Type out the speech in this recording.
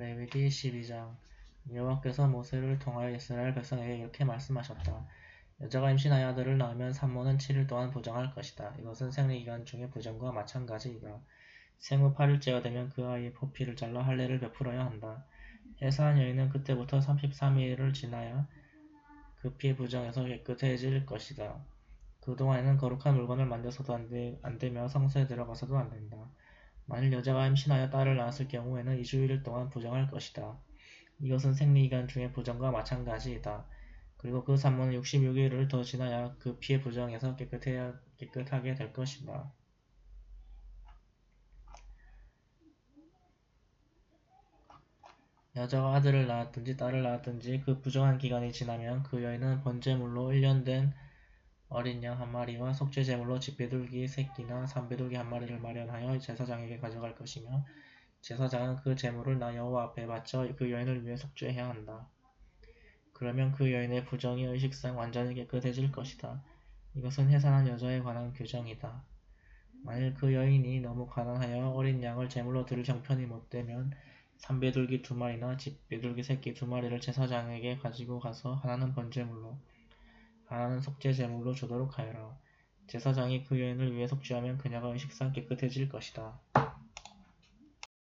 레위기 12장 여호와께서 모세를 통하여 이스라엘 백성에게 이렇게 말씀하셨다. 여자가 임신하여 아들을 낳으면 산모는 7일 동안 부정할 것이다. 이것은 생리기간 중의 부정과 마찬가지이다. 생후 8일째가 되면 그 아이의 포피를 잘라 할례를 베풀어야 한다. 해산한 여인은 그때부터 33일을 지나야 그 피의 부정에서 깨끗해질 것이다. 그동안에는 거룩한 물건을 만져서도 안, 되, 안 되며 성소에 들어가서도 안 된다. 만일 여자가 임신하여 딸을 낳았을 경우에는 2주일 동안 부정할 것이다. 이것은 생리기간 중의 부정과 마찬가지이다. 그리고 그 산모는 66일을 더 지나야 그 피의 부정에서 깨끗해야, 깨끗하게 될 것이다. 여자가 아들을 낳았든지 딸을 낳았든지 그 부정한 기간이 지나면 그 여인은 번제물로 1년 된 어린 양 한 마리와 속죄 제물로 집비둘기 새끼나 산비둘기 한 마리를 마련하여 제사장에게 가져갈 것이며 제사장은 그 제물을 나 여호와 앞에 바쳐 그 여인을 위해 속죄해야 한다. 그러면 그 여인의 부정이 의식상 완전히 깨끗해질 것이다. 이것은 해산한 여자에 관한 규정이다. 만일 그 여인이 너무 가난하여 어린 양을 제물로 드릴 형편이 못되면 산비둘기 두 마리나 집비둘기 새끼 두 마리를 제사장에게 가지고 가서 하나는 번제물로 하나는 속죄 제물로 주도록 하여라. 제사장이 그 여인을 위해 속죄하면 그녀가 의식상 깨끗해질 것이다.